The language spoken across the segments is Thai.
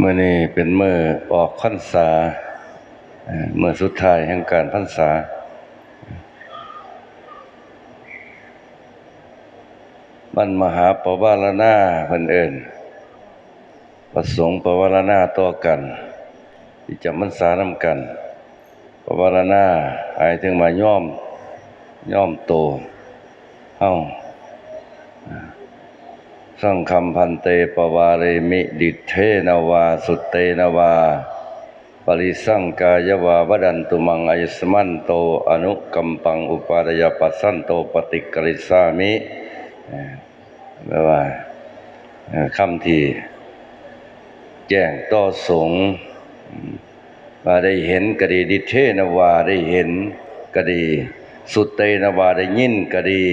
เมื่อนี้เป็นเมื่อออกพรรษาเมื่อสุดท้ายแห่งการพรรษามันมหาปวารณาเพิ่นเอิ้นประสงค์ปวารณาต่อกัน ที่จะมันสานำกันปวารณาหายถึงมาย่อมย่อมโตเฮา สังคำพันเตปวาเรมิดิเทนวาสุเตนวา ปริสังกายวาวดันตุมังอายสมันโตอนุกัมปังอุปาดยาปัสสันโตปฏิกริสามิแปลว่าคำที่แจ้งต่อสงมว่าได้เห็นก็ดีดิเทนวาได้เห็นก็ดี สุเตนวาได้ยินก็ดี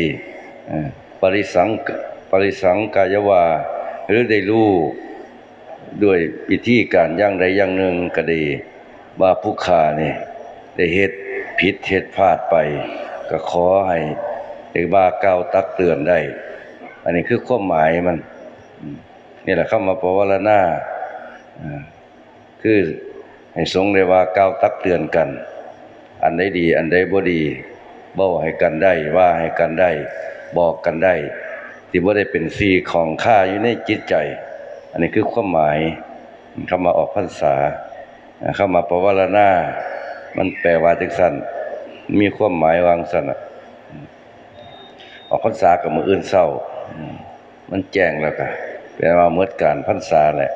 ปริสัง ปริสังกายวา หรือได้รู้ด้วยวิธีการย่างใดอย่างหนึ่งก็ดีว่าผู้ขานี่ได้เฮ็ดผิดเฮ็ดพลาดไป ก็ขอให้ได้ว่ากล่าตักเตือนได้ อันนี้คือความหมายมันนี่แหละคำว่าปวารณาอ่าคือให้สงได้ว่ากล่าวตักเตือนกัน อันใดดี อันใดบ่ดีเว้าให้กันได้ว่าให้กันได้ บอกกันได้ ที่บ่าได้เป็นซีของค่าอยู่ในจิตใจ อันนี้คือความหมายคำว่าออกพรรษาคำว่าปวารณามันแปลว่าจังซั่นมีความหมายวางซั่นน่ะออกพรรษากับมืออื่นเช้า มันแจ้งแล้วก็แปลว่าหมดการพรรษาแหละ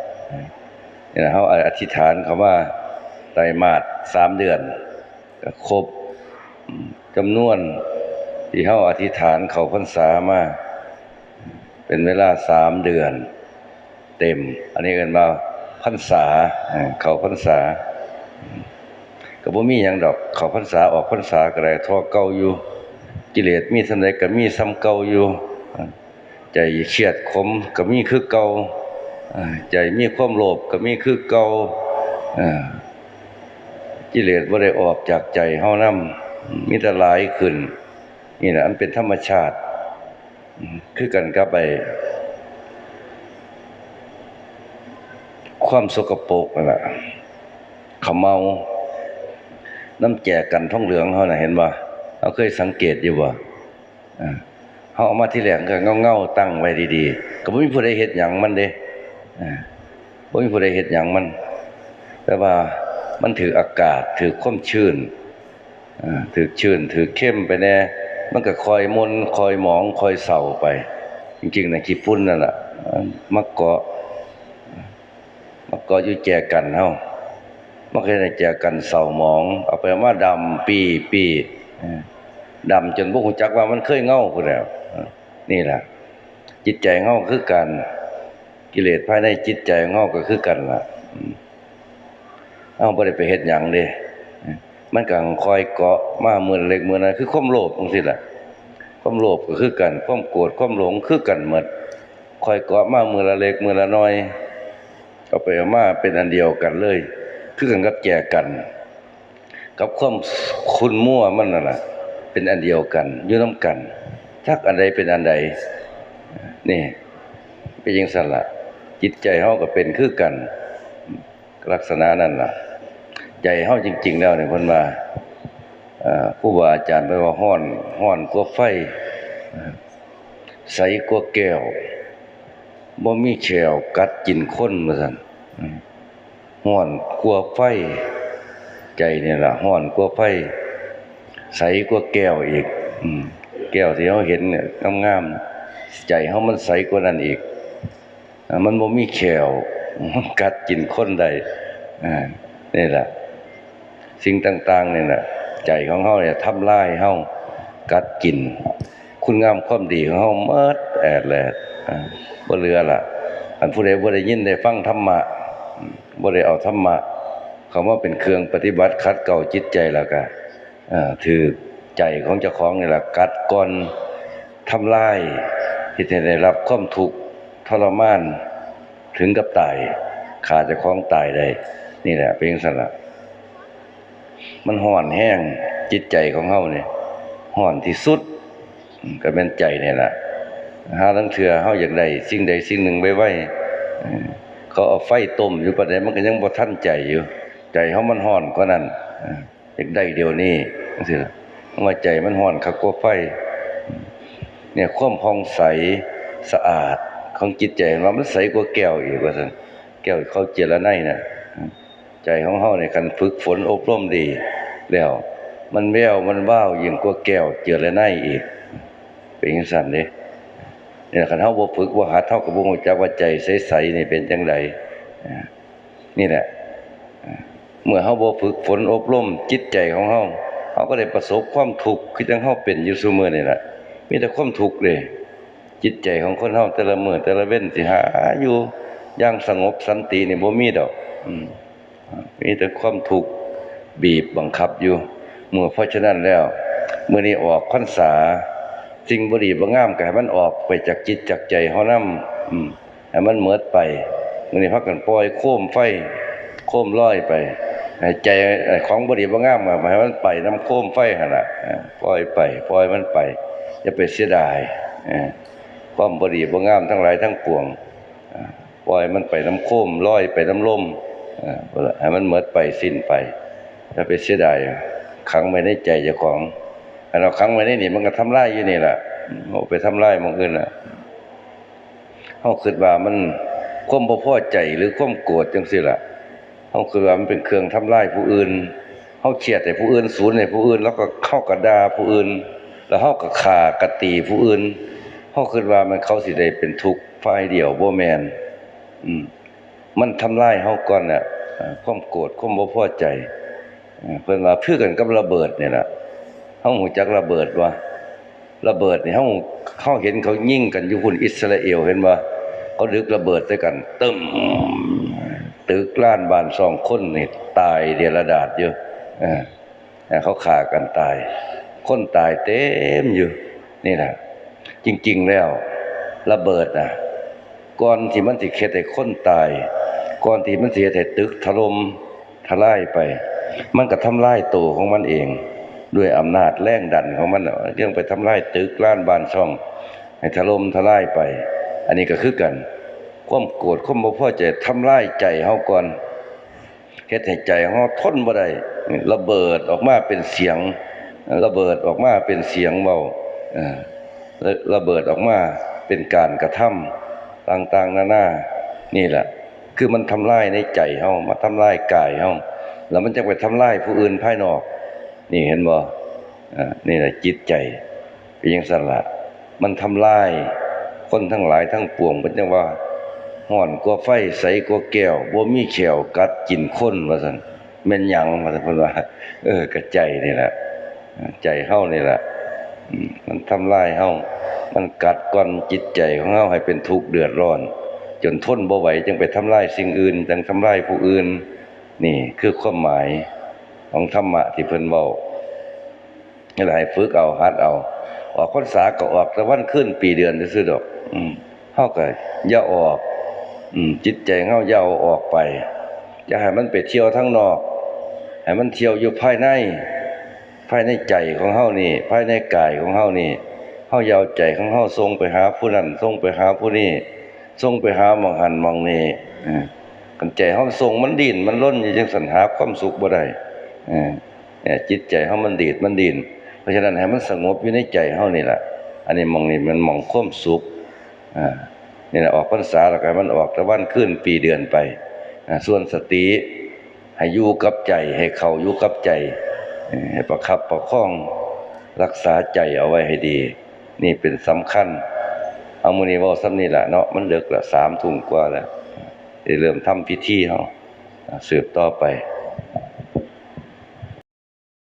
นี่นะเฮาอธิษฐานคำว่าไตรมาสสามเดือนก็ครบจำนวนที่เฮาอธิษฐานเข้าพรรษามา เป็นเวลาสามเดือน เต็ม อันนี้เอินว่าพรรษาเอ่อเข้าพรรษาอืมก็บ่มีหยังดอกเขาพรรษาออกพรรษาก็ได้เท่อเก่าอยู่ กิเลสมีส่ำใดก็มีซ้ำเก่าอยู่ ใจเครียดขมก็มีคือเก่าใจมีความโลภก็มีคือเก่ากิเลสบ่ได้ออกจากใจเฮานำมีแต่หลายขึ้นนี่แหละอันเป็นธรรมชาติ คือกันกับไอ้ความสกปรกนั่นแหละขาเมาน้ำแจกกันท่องเหลืองเขาน่ะเห็นบ่เขาเคยสังเกตอยู่บ่เขาเอามาที่แหลงก็เงาๆตั้งไว้ดีๆ ก็บ่มีผู้ใดเฮ็ดหยังมันเด้อ่าบ่มีผู้ใดเฮ็ดหยังมัน แต่ว่ามันถืออากาศถือความชื้นถือชื้นถือเข้มไปแน่ มันก็คอยมนคอยหมองคอยเศร้าไป จริงๆนะขี้ฝุ่นนั่นแหละมันมาเกาะมันก็อยู่แจกันเฮามันเคยได้แจกันเศร้าหมอง เอาไปมาดำปีปีดำจนบ่ฮู้จักว่ามันเคยเงาพุ่นแล้วนี่แหละจิตใจเฮาคือกัน กิเลสภายในจิตใจของเฮาก็คือกันล่ะเฮาได้ไปเฮ็ดหยังเด้อ มันก็คอยเกาะมาเมื้อเล็กเมือนั้นคือความโลภจังซี่ล่ะความโลภก็คือกันความโกรธความหลงคือกันหมดคอยเกาะมาเมือละเล็กเมือละน้อยเอาไปเอามาเป็นอันเดียวกันเลย คือกันกับแจกัน กับความคุณมั่วมันนั่นน่ะเป็นอันเดียวกันยู่นํกันทักอันใดเป็นอันใดนี่เป็นจังซั่นล่ะจิตใจเฮาก็เป็นคือกัน ลักษณะนั้นล่ะ ใจเฮาจริง ๆ แล้วเนี่ยเพิ่นว่าเอ่อครูบาอาจารย์ไปว่าฮ้อนฮ้อนกว่าไฟเอ่อใสกว่าแก้วบ่มีแขวกัดกินคนว่าซั่นอืมฮ้อนกว่าไฟ ใจเนี่ยล่ะฮ้อนกว่าไฟ ใสกว่าแก้วอีกอืแก้วที่เฮาเห็นเนี่ยงามๆใจเฮามันใสกว่านั้นอีกมันบ่มีแขวมันกัดกินคนได้อ่านี่ล่ะ สิ่งต่างๆเนี่ยนะใจของเฮาเนี่ยทำลายเฮากัดกิน คุณงามความดีของเฮาเมิดแอดแลดอ่าบ่เหลือล่ะอันผู้ใดบ่ได้ยินได้ฟังธรรมะบ่ได้เอาธรรมะเข้ามาเป็นเครื่องปฏิบัติขัดเกลาจิตใจแล้วก็ถือใจของเจ้าของนี่แหละกัดก่อนทำลายเฮ็ดให้ได้รับความทุกข์ทรมานถึงกับตายขาดเจ้าของตายได้ นี่แหละเป็นจังซั่นะ มันห่อนแห้งจิตใจของเฮาเนี่ยห่อนที่สุด ก็เป็นใจนี่แหละหาลังเทื่อเฮาอยากได้สิ่งใดสิ่งหนึ่งไว้ไว้เขเขาเอาไฟต้มอยู่ปานใดมันก็ยังบ่ทันใจอยู่ ใจเฮามันร้อนกว่านั้นอ่าอยากได้เดี๋ยวนี้จังซี่ล่ะว่าใจมันร้อนคักกว่าไฟ เนี่ยความผ่องใสสะอาดของจิตใจว่ามันใสกว่าแก้วอีกว่าซั่นแก้วเขาเจรไนน่ะ ใจของเฮาเนี่ยคันฝึกฝนอบรมดี แล้ว มันแววมันว้าวยิ่งกว่าแก้วเจรไนอีก เป็นจังซั่นเด้เนี่ยคันเฮาบ่ฝึกบ่หัดเฮาก็บ่รู้จักว่าใจใสๆนี่เป็นจังไดนี่แหละ เมื่อเฮาบ่ฝึกฝนอบรมจิตใจของเฮาเฮาก็ได้ประสบความทุกข์คือจังเฮาเป็นอยู่ซุมื้อนี่ล่ะมีแต่ความทุกข์เลยจิตใจของคนเฮาแต่ละมื้อแต่ละเว้นสิหาอยู่อย่างสงบสันตินี่บ่มีดอก อืม มีแต่ความทุกข์บีบบังคับอยู่เมื่อเพราะฉะนั้นแล้วเมื้อนี้ออกพรรษาสิ่งบ่ดีบ่งามก็ให้มันออกไปจากจิตจากใจเฮานำอืมให้มันเหมิดไปเมื้อนี้พักกันปล่อยโค้มไฟโค้มลอยไปใจของบ่ดีบ่งามก็ให้มันไปนํโค้มไฟหั่นล่ะปล่อยไปปล่อยมันไปอย่าไปเสียดายความบดีบ่งามทั้งหลายทั้งปวงปล่อยมันไปน้ำโค้มลอยไปน้ำลมอ่าบ่ละ ให้มันหมดไปสิ้นไปอย่าไปเสียดายขังไว้ในใจเจ้าของอันเราขังไว้ในนี่มันก็ทำลายอยู่นี่ล่ะอืมเอาไปทำลายมองอื่นน่ะเฮาคิดว่ามันควมบ่พอใจหรือควมโกรธจังซี่ล่ะเฮาคิดว่ามันเป็นเครื่องทำลายผู้อื่นเฮาเครียดให้ผู้อื่นสูญให้ผู้อื่น แล้วก็เข้ากระดาผู้อื่น แล้วเฮาก็ฆ่ากระตีผู้อื่นเฮาคิดว่ามันเขาสิได้เป็นทุกข์ฝ่ายเดียวบ่แมน อืม มันทำลายเฮาก่อนน่ะอ่าความโกรธความบ่พอใจเพิ่นว่าคือกันกับระเบิดเนี่ล่ะเฮาฮู้จักระเบิดว่าระเบิดนี่เฮาเฮาเห็นเขายิ่งกันอยู่พุ่นอิสราเอลเห็นบ่เขาดึกระเบิดใส่กันตึมตึกล้านบ้านสองคนนี่ตายเดระดาดอยู่เอออ่าเขาฆ่ากันตาย คนตายเต็มอยู่นี่แหละจริง ๆแล้ว ระเบิดนะก่อนที่มันสิเฮ็ดให้คนตาย ก่อนที่มันสิเฮ็ดให้ตึกถล่มทลายไป มันก็ทำลายตัวของมันเอง ด้วยอำนาจแรงดันของมันเรื่องไปทำลายตึกล้านบานช่อง ให้ถล่มทลายไป อันนี้ก็คือกัน ความโกรธความบ่พอใจทำลายใจเฮาก่อนเฮ็ดให้ใจเฮาทนบ่ได้ระเบิดออกมาเป็นเสียง ระเบิดออกมาเป็นเสียงเบาระเบิดออกมาเป็นการกระทำต่างๆนานานี่แหละ คือมันทำลายในใจเฮามาทำลายกายเฮาแล้วมันจะไปทำลายผู้อื่นภายนอก นี่เห็นบ่อ่านี่แหละจิตใจเป็นจังซั่นล่ะมันทำลายคนทั้งหลายทั้งปวงเป็นจังว่าห่อนกว่าไฟใสกว่าแก้วบ่มีแขวกัดกินคนว่าซั่นแม่นหยังว่าซั่นเพิ่นว่า เออกระใจนี่แหละ ใจเฮานี่แหละมันทำลายเฮามันกัดก้อนจิตใจของเฮาให้เป็นทุกข์เดือดร้อน จนทนบ่ไหวจึงไปทำลายสิ่งอื่นจังทำลายผู้อื่น นี่คือความหมายของธรรมะที่เพิ่นเว้านี่แหละให้ฝึกเอาหัดเอา ออกพรรษาก็ออกต่วันขึ้นปีเดือนซื่อดอก อืมเฮาก็อย่าออก อืม จิตใจของเฮาอย่าออกไปอย่าให้มันไปเที่ยวทั้งนอกให้มันเที่ยวอยู่ภายใน ภายในใจของเฮานี่ ภายในกายของเฮานี่เฮาอยาวใจของเฮาส่งไปหาผู้นั้นส่งไปหาผู้นี้ ส่งไปหาหมองหันหมองนี้เออกันใจเฮาส่งมันดินมันล้นอยู่จังสันหาความสุขบ่ได้เนี่ยจิตใจเฮามันดีดมันดิน เพราะฉะนั้นให้มันสงบอยู่ในใจเฮานี่แหละ อันนี้หมองนี่มันหมองความสุขอ่านี่แหละออกพรรษาแล้วก็ให้มันออกตะวันขึ้นปีเดือนไปส่วนสติให้อยู่กับใจ ให้เขาอยู่กับใจให้ประคับประคองรักษาใจเอาไว้ให้ดี นี่เป็นสำคัญ เอามือนี้ว่าซ้ำนี่แหละเนาะมันเลิกละ3ทุ่มกว่าแล้วเริ่มทำพิธีเนาสืบต่อไป